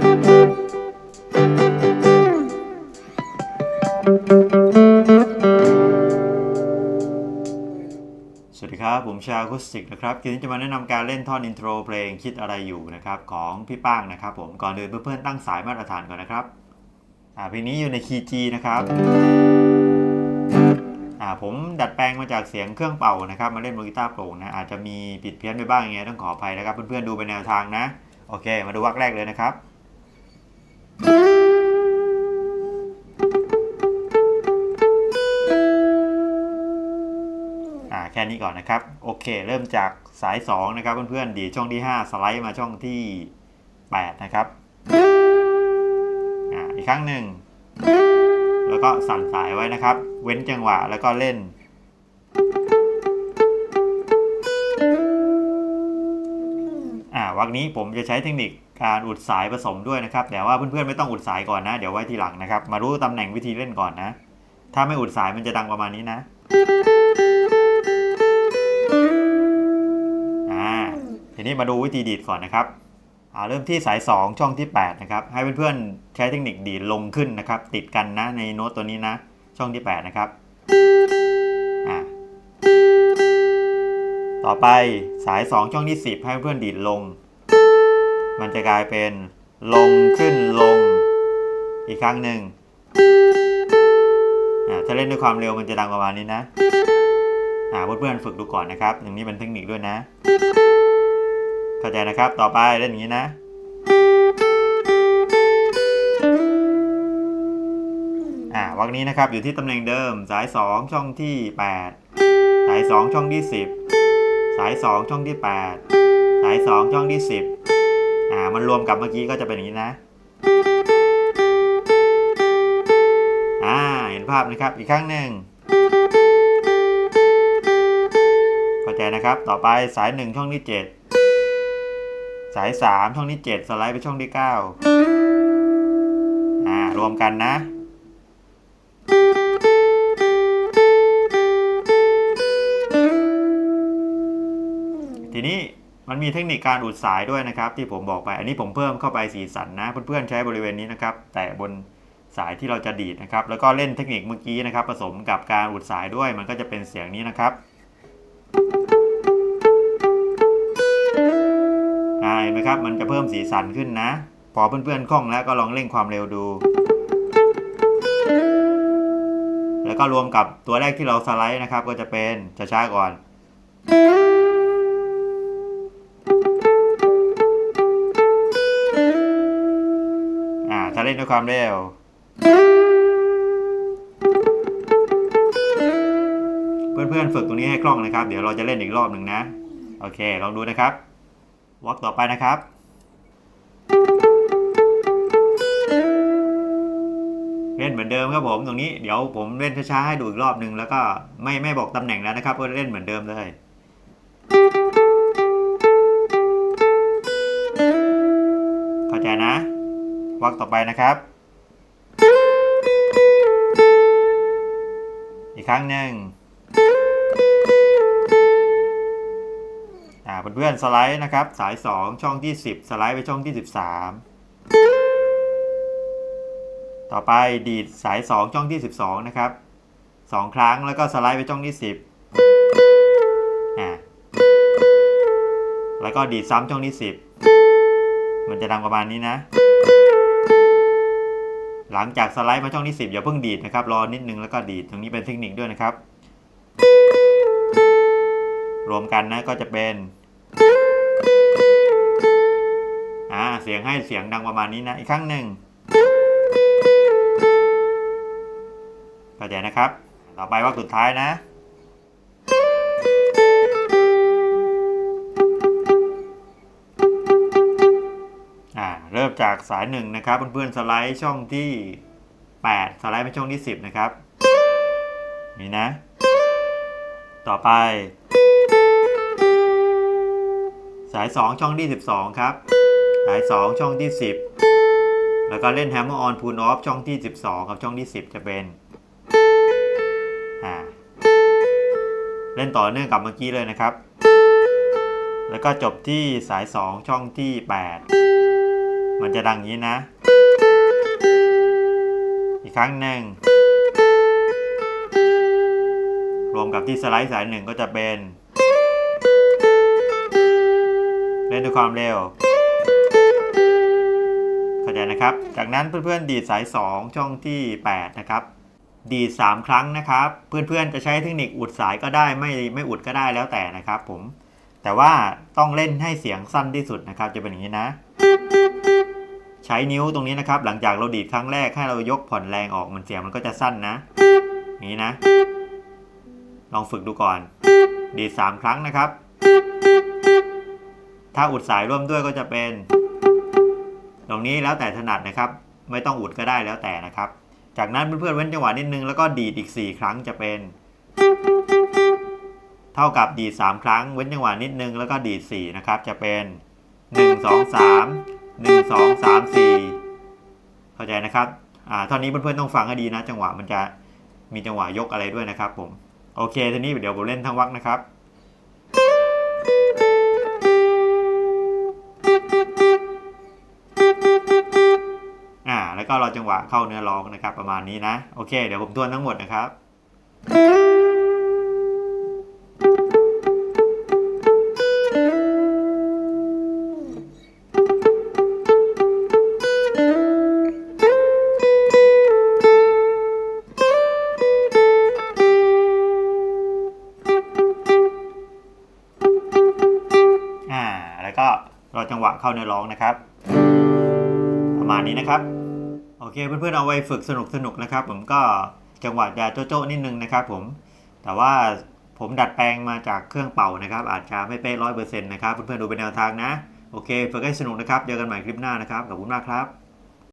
สวัสดีครับ ผมชาคุสติกนะครับทีนนี้จะมาแนะนำการเล่นท่อนอินโทรเพลงคิดอะไรอยู่นะครับของพี่ป้างนะครับผมก่อนอื่นเพื่อนๆตั้งสายมาตรฐานก่อนนะครับอ่าเพลงนี้อยู่ในคีย์จีนะครับอ่าผมดัดแปลงมาจากเสียงเครื่องเป่านะครับ มาเล่นโนกีตาร์โปร่งนะอาจจะมีผิดเพี้ยนไปบ้างยังไงต้องขออภัยนะครับ เพื่อนๆดูไปแนวทางนะ โอเค มาดูวักแรกเลยนะครับ ค่นี้ก่อนนะครับ โอเค เริ่มจากสาย 2 นะครับเพื่อนๆดีช่องที่ 5 สไลด์มาช่องที่ 8 นะครับอ่าอีกครั้งหนึ่ง แล้วก็สั่นสายไว้นะครับ เว้นจังหวะแล้วก็เล่น อ่าวักนี้ผมจะใช้เทคนิคการอุดสายผสมด้วยนะครับ แต่ว่าเพื่อนๆไม่ต้องอุดสายก่อนนะ เดี๋ยวไว้ทีหลังนะครับ มารู้ตำแหน่งวิธีเล่นก่อนนะ ถ้าไม่อุดสายมันจะดังประมาณนี้นะ มาดูวิธีดีดก่อนนะครับเริ่มที่สาย 2 ช่องที่ 8 นะครับ ให้เพื่อนๆใช้เทคนิคดีดลงขึ้นนะครับ ติดกันนะในโน้ตตัวนี้นะ ช่องที่ 8 นะครับ ต่อไปสาย 2 ช่องที่ 10 ให้เพื่อนๆดีดลง มันจะกลายเป็นลงขึ้นลง อีกครั้งหนึ่งถ้าเล่นด้วยความเร็วมันจะดังประมาณนี้นะเพื่อนๆฝึกดูก่อนนะครับอย่างนี้เป็นเทคนิคด้วยนะ เข้าใจนะครับ ต่อไปเล่นอย่างนี้นะ อ่าวักนี้นะครับอยู่ที่ตำแหน่งเดิม สาย 2 ช่องที่ 8 สาย 2 ช่องที่ 10 สาย 2 ช่องที่ 8 สาย 2 ช่องที่ 10 อ่า มันรวมกับเมื่อกี้ก็จะเป็นอย่างนี้นะ อ่า เห็นภาพนะครับ อีกครั้งหนึ่งเข้าใจนะครับ ต่อไปสาย 1 ช่องที่ 7 สาย 3 ช่องที่7สไลด์ไปช่องที่9อ่ารวมกันนะทีนี้มันมีเทคนิคการอุดสายด้วยนะครับ ที่ผมบอกไป อันนี้ผมเพิ่มเข้าไปสีสันนะเพื่อนๆใช้บริเวณนี้นะครับ แต่บนสายที่เราจะดีดนะครับ แล้วก็เล่นเทคนิคเมื่อกี้นะครับ ผสมกับการอุดสายด้วย มันก็จะเป็นเสียงนี้นะครับ ไหมครับ มันจะเพิ่มสีสันขึ้นนะ พอเพื่อนๆคล่องแล้วก็ลองเร่งความเร็วดู แล้วก็รวมกับตัวแรกที่เราสไลด์นะครับ ก็จะเป็นช้าๆก่อนอ่าถ้าเล่นด้วยความเร็วเพื่อนๆฝึกตรงนี้ให้คล่องนะครับ เดี๋ยวเราจะเล่นอีกรอบหนึ่งนะ โอเค ลองดูนะครับ วอล์กต่อไปนะครับ เล่นเหมือนเดิมครับผมตรงนี้เดี๋ยวผมเล่นช้าๆให้ดูอีกรอบหนึ่งแล้วก็ไม่ไม่บอกตำแหน่งแล้วนะครับก็เล่นเหมือนเดิมเลยเข้าใจนะวอล์กต่อไปนะครับ อีกครั้งหนึ่ง เพื่อนๆสไลด์นะครับ สาย 2 ช่องที่ 10 สไลด์ไปช่องที่ 13 ต่อไปดีดสาย 2 ช่องที่ 12 นะครับ 2 ครั้งแล้วก็สไลด์ไปช่องที่ 10อ่าแล้วก็ดีดซ้ำช่องที่ 10 มันจะดังประมาณนี้นะ หลังจากสไลด์มาช่องที่ 10 อย่าเพิ่งดีดนะครับ รอนิดนึงแล้วก็ดีดตรงนี้เป็นเทคนิคด้วยนะครับรวมกันนะก็จะเป็น อ่าเสียงให้เสียงดังประมาณนี้นะ อีกครั้งหนึ่งเข้าใจนะครับ ต่อไปว่าสุดท้ายนะอ่าเริ่มจากสายหนึ่งนะครับเพื่อนๆสไลด์ช่องที่ 8 สไลด์ไปช่องที่ 10 นะครับนี่นะ ต่อไป สาย 2 ช่องที่ 12 ครับ สาย 2 ช่องที่ 10 แล้วก็เล่น Hammer on Pull off ช่องที่ 12 กับช่องที่ 10 จะเป็นเล่นต่อเนื่องกับเมื่อกี้เลยนะครับ แล้วก็จบที่สาย 2 ช่องที่ 8 มันจะดังอย่างนี้นะ อีกครั้งหนึ่ง รวมกับที่สไลด์สายหนึ่งก็จะเป็น เล่นด้วยความเร็ว เข้าใจนะครับ จากนั้นเพื่อนๆ ดีดสาย 2 ช่องที่ 8 นะครับ ดีด 3 ครั้งนะครับ เพื่อนๆ จะใช้เทคนิคอุดสายก็ได้ไม่ไม่อุดก็ได้แล้วแต่นะครับผม แต่ว่าต้องเล่นให้เสียงสั้นที่สุดนะครับ จะเป็นอย่างนี้นะ ใช้นิ้วตรงนี้นะครับ หลังจากเราดีดครั้งแรกให้เรายกผ่อนแรงออกมันเสียงมันก็จะสั้นนะ นี้นะ ลองฝึกดูก่อน ดีด 3 ครั้งนะครับ ถ้าอุดสายร่วมด้วยก็จะเป็น ตรงนี้แล้วแต่ถนัดนะครับ ไม่ต้องอุดก็ได้แล้วแต่นะครับ จากนั้นเพื่อนๆเว้นจังหวะนิดนึงแล้วก็ดีดอีก 4 ครั้งจะเป็น เท่ากับดีด 3 ครั้ง เว้นจังหวะนิดนึงแล้วก็ดีด 4 นะครับ จะเป็น 1 2 3 1 2 3 4 เข้าใจนะครับอ่าเท่านี้เพื่อนๆต้องฟังให้ดีนะ จังหวะมันจะมีจังหวะยกอะไรด้วยนะครับผม โอเคทีนี้เดี๋ยวผมเล่นทั้งวักนะครับ ก็รอจังหวะเข้าเนื้อร้องนะครับ ประมาณนี้นะ โอเค เดี๋ยวผมทวนทั้งหมดนะครับอ่าแล้วก็รอจังหวะเข้าเนื้อร้องนะครับ ประมาณนี้นะครับ เคเพื่อนๆเอาไว้ฝึกสนุกสนุกๆนะครับ ผมก็จังหวะจะโจ๊ะๆนิดนึงนะครับผมแต่ว่าผมดัดแปลงมาจากเครื่องเป่านะครับ อาจจะไม่เป๊ะร้อยเปอร์เซ็นต์นะครับเพื่อนๆดูเป็นแนวทางนะ โอเคฝึกให้สนุกนะครับเจอกันใหม่คลิปหน้านะครับขอบคุณมากครับ